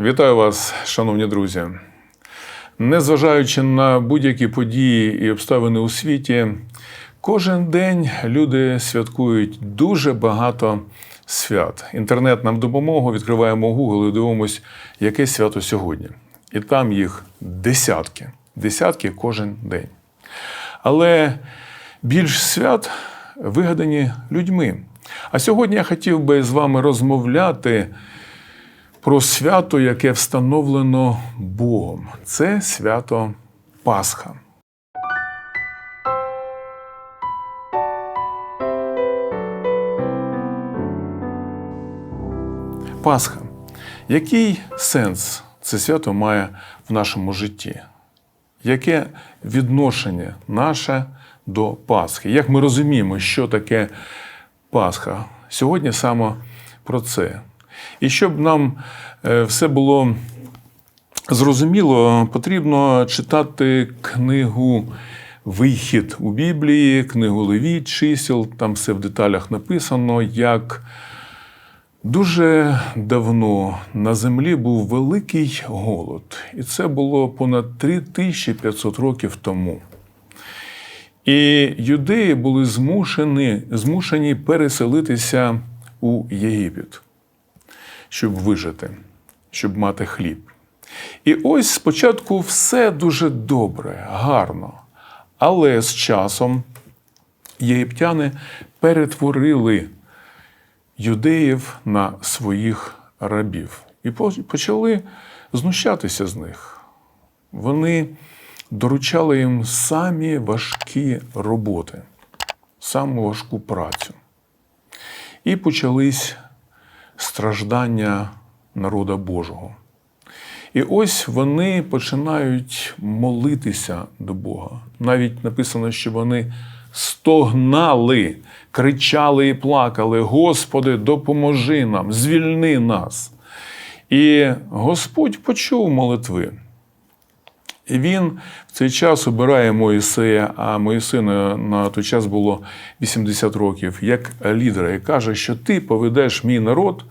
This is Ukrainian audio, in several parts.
Вітаю вас, шановні друзі. Незважаючи на будь-які події і обставини у світі, кожен день люди святкують дуже багато свят. Інтернет нам допомогу, відкриваємо Google і дивимося, яке свято сьогодні. І там їх десятки, десятки кожен день. Але більш свят вигадані людьми. А сьогодні я хотів би з вами розмовляти про свято, яке встановлено Богом. Це свято Пасха. Пасха. Який сенс це свято має в нашому житті? Яке відношення наше до Пасхи? Як ми розуміємо, що таке Пасха? Сьогодні саме про це. І щоб нам е, все було зрозуміло, потрібно читати книгу Вихід у Біблії, книгу Левіт, чисел, там все в деталях написано, як дуже давно на землі був великий голод. І це було понад 3500 років тому. І юдеї були змушені, змушені переселитися у Єгипет щоб вижити, щоб мати хліб. І ось спочатку все дуже добре, гарно. Але з часом єгиптяни перетворили юдеїв на своїх рабів і почали знущатися з них. Вони доручали їм самі важкі роботи, саму важку працю. І почались страждання народа Божого. І ось вони починають молитися до Бога. Навіть написано, що вони стогнали, кричали і плакали: Господи, допоможи нам, звільни нас. І Господь почув молитви. І він в цей час обирає Моїсея, а Моїсину на той час було 80 років, як лідера, і каже, що ти поведеш мій народ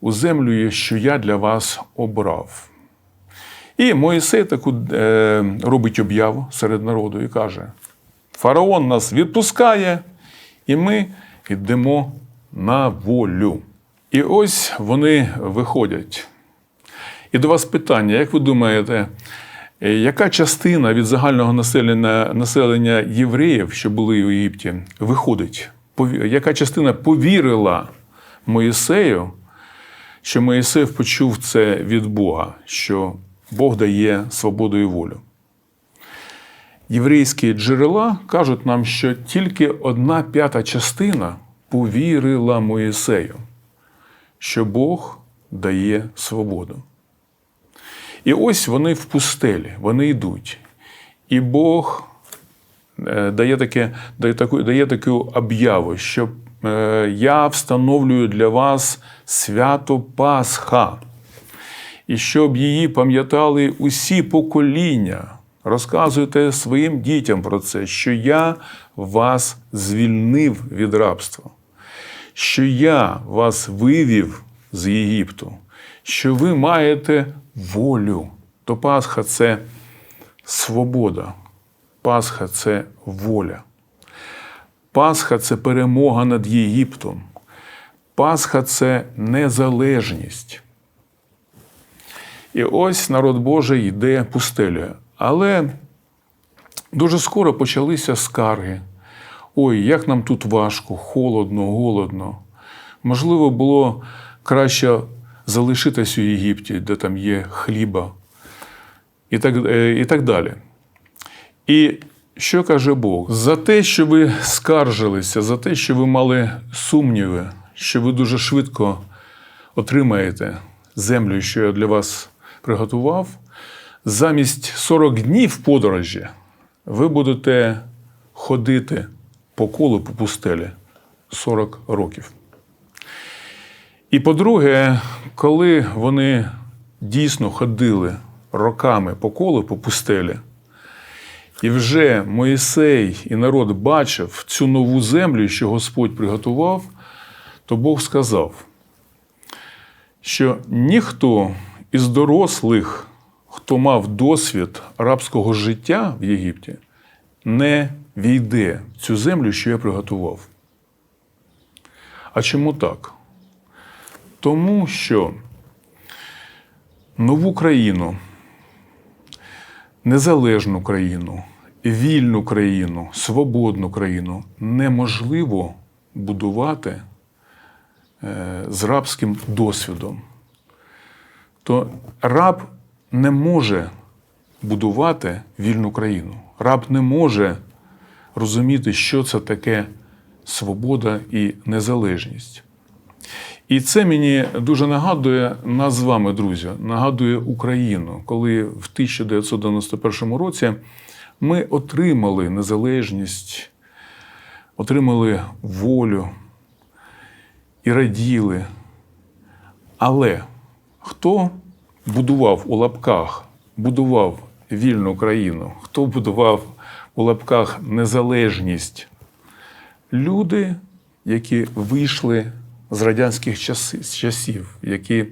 у землю, що я для вас обрав. І Моїсей таку е, робить об'яву серед народу і каже: Фараон нас відпускає, і ми йдемо на волю. І ось вони виходять. І до вас питання, як ви думаєте, яка частина від загального населення населення євреїв, що були у Єгипті, виходить? Яка частина повірила Моїсею, що Моїсей почув це від Бога, що Бог дає свободу і волю? Єврейські джерела кажуть нам, що тільки одна п'ята частина повірила Моїсею, що Бог дає свободу. І ось вони в пустелі, вони йдуть. І Бог е, дає таке, дає таку, дає таку об'яву, що е, я встановлюю для вас свято Пасха. І щоб її пам'ятали усі покоління. Розказуйте своїм дітям про це, що я вас звільнив від рабства, що я вас вивів з Єгипту, що ви маєте волю. То Пасха це свобода. Пасха це воля. Пасха це перемога над Єгиптом. Пасха це незалежність. І ось народ Божий йде пустелею. Але дуже скоро почалися скарги. Ой, як нам тут важко, холодно, голодно. Можливо, було краще залишитись у Єгипті, де там є хліба, і так, е, і так далі. І що каже Бог? За те, що ви скаржилися, за те, що ви мали сумніви, що ви дуже швидко отримаєте землю, що я для вас приготував, замість 40 днів подорожі ви будете ходити по колу по пустелі 40 років. І по-друге, коли вони дійсно ходили роками по колу по пустелі, і вже Моїсей і народ бачив цю нову землю, що Господь приготував, то Бог сказав, що ніхто із дорослих, хто мав досвід рабського життя в Єгипті, не війде в цю землю, що я приготував. А чому так? Тому що нову країну, незалежну країну, вільну країну, свободну країну неможливо будувати е, з рабським досвідом. То раб не може будувати вільну країну. Раб не може розуміти, що це таке свобода і незалежність. І це мені дуже нагадує нас з вами, друзі, нагадує Україну, коли в 1991 році ми отримали незалежність, отримали волю і раділи. Але хто будував у лапках, будував вільну країну, хто будував у лапках незалежність? Люди, які вийшли з радянських часів, які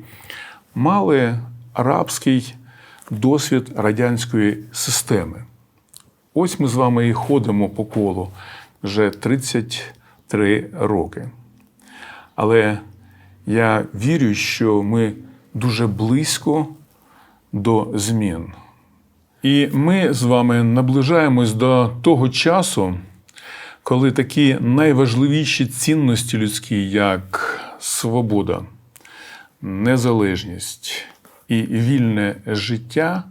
мали арабський досвід радянської системи. Ось ми з вами і ходимо по колу вже 33 роки. Але я вірю, що ми дуже близько до змін. І ми з вами наближаємось до того часу, коли такі найважливіші цінності людські, як свобода, незалежність і вільне життя,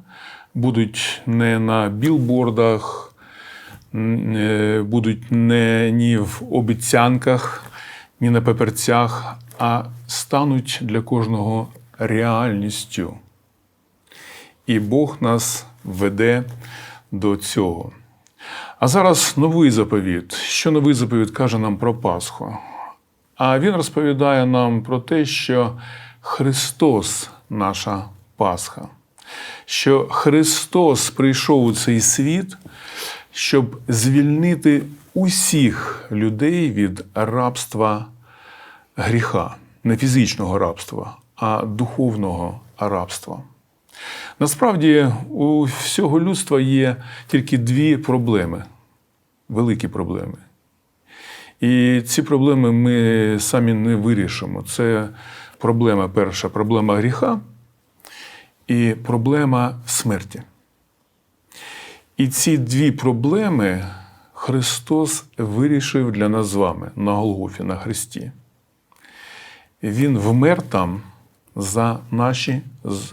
будуть не на білбордах, будуть не ні в обіцянках, ні на паперцях, а стануть для кожного реальністю. І Бог нас веде до цього. А зараз новий заповіт. Що новий заповіт каже нам про Пасху? А він розповідає нам про те, що Христос наша Пасха, що Христос прийшов у цей світ, щоб звільнити усіх людей від рабства гріха, не фізичного рабства, а духовного рабства. Насправді у всього людства є тільки дві проблеми, великі проблеми. І ці проблеми ми самі не вирішимо. Це проблема перша, проблема гріха і проблема смерті. І ці дві проблеми Христос вирішив для нас з вами на Голгофі, на Христі. Він вмер там за наші е,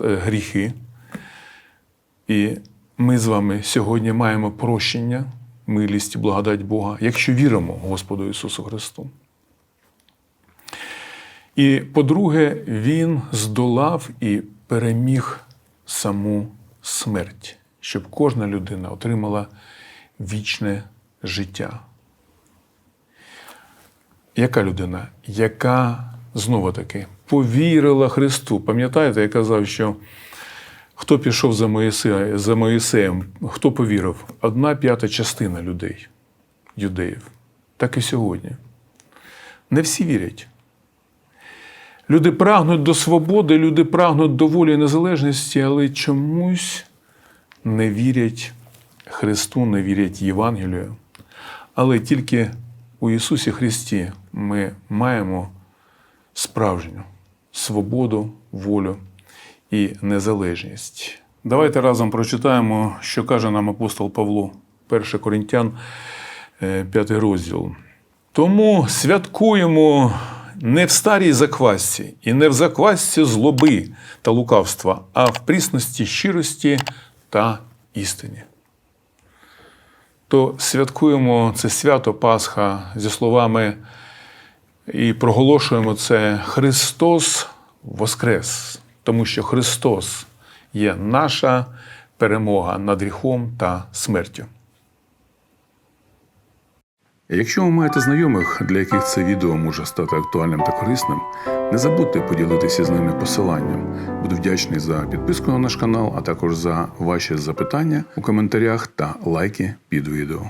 гріхи. І ми з вами сьогодні маємо прощення, милість і благодать Бога, якщо віримо Господу Ісусу Христу. І по-друге, Він здолав і переміг саму смерть, щоб кожна людина отримала вічне життя. Яка людина, яка знову таки повірила Христу? Пам'ятаєте, я казав, що хто пішов за Моїсеєм, за Моїсеєм, хто повірив? Одна п'ята частина людей, юдеїв. Так і сьогодні. Не всі вірять. Люди прагнуть до свободи, люди прагнуть до волі і незалежності, але чомусь не вірять Христу, не вірять Євангелію. Але тільки у Ісусі Христі ми маємо справжню свободу, волю і незалежність. Давайте разом прочитаємо, що каже нам апостол Павло, 1 Коринтян, 5 розділ. Тому святкуємо не в старій заквасці і не в заквасці злоби та лукавства, а в прісності щирості та істині. То святкуємо це свято Пасха зі словами і проголошуємо це Христос Воскрес, тому що Христос є наша перемога над гріхом та смертю. Якщо ви маєте знайомих, для яких це відео може стати актуальним та корисним, не забудьте поділитися з ними посиланням. Буду вдячний за підписку на наш канал, а також за ваші запитання у коментарях та лайки під відео.